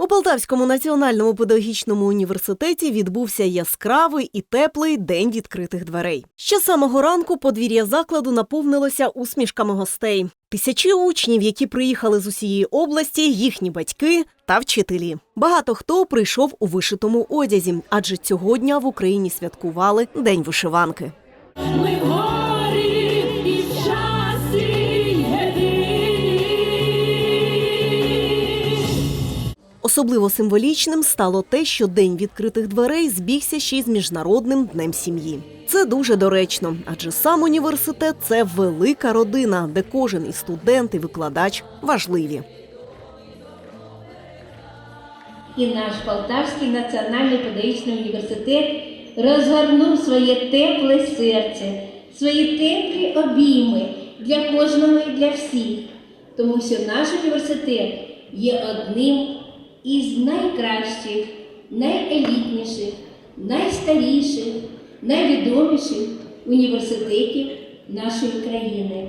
У Полтавському національному педагогічному університеті відбувся яскравий і теплий день відкритих дверей. Ще самого ранку подвір'я закладу наповнилося усмішками гостей. Тисячі учнів, які приїхали з усієї області, їхні батьки та вчителі. Багато хто прийшов у вишитому одязі, адже цього дня в Україні святкували День вишиванки. Особливо символічним стало те, що день відкритих дверей збігся ще й з міжнародним днем сім'ї. Це дуже доречно, адже сам університет це велика родина, де кожен і студент, і викладач важливі. І наш Полтавський національний педагогічний університет розгорнув своє тепле серце, свої теплі обійми для кожного і для всіх, тому що наш університет є одним із найкращих, найелітніших, найстаріших, найвідоміших університетів нашої країни.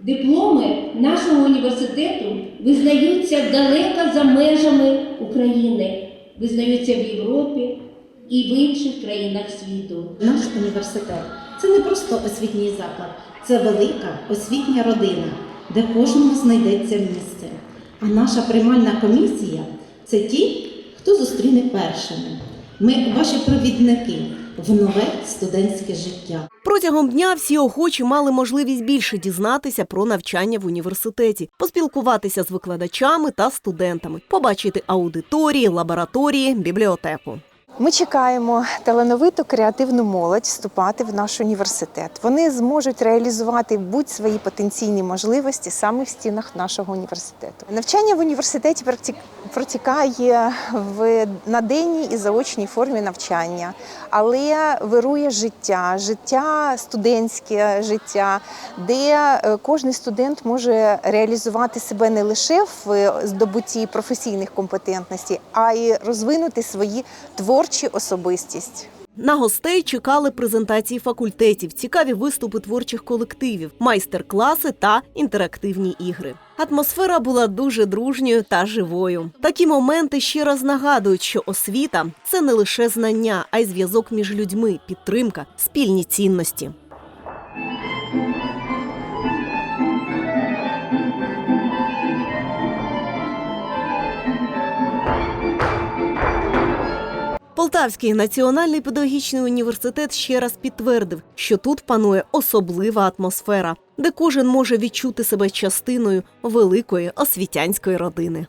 Дипломи нашого університету визнаються далеко за межами України, визнаються в Європі і в інших країнах світу. Наш університет це не просто освітній заклад, це велика освітня родина, де кожному знайдеться місце. А наша приймальна комісія це ті, хто зустріне першими. Ми ваші провідники в нове студентське життя. Протягом дня всі охочі мали можливість більше дізнатися про навчання в університеті, поспілкуватися з викладачами та студентами, побачити аудиторії, лабораторії, бібліотеку. Ми чекаємо талановиту креативну молодь вступати в наш університет. Вони зможуть реалізувати будь-свої потенційні можливості саме в стінах нашого університету. Навчання в університеті протікає в на денній і заочній формі навчання, але вирує життя, життя студентське життя, де е, кожен студент може реалізувати себе не лише в е, здобутті професійних компетентностей, а й розвинути свої творчі особистість. На гостей чекали презентації факультетів, цікаві виступи творчих колективів, майстер-класи та інтерактивні ігри. Атмосфера була дуже дружньою та живою. Такі моменти ще раз нагадують, що освіта це не лише знання, а й зв'язок між людьми, підтримка, спільні цінності. Полтавський національний педагогічний університет ще раз підтвердив, що тут панує особлива атмосфера, де кожен може відчути себе частиною великої освітянської родини.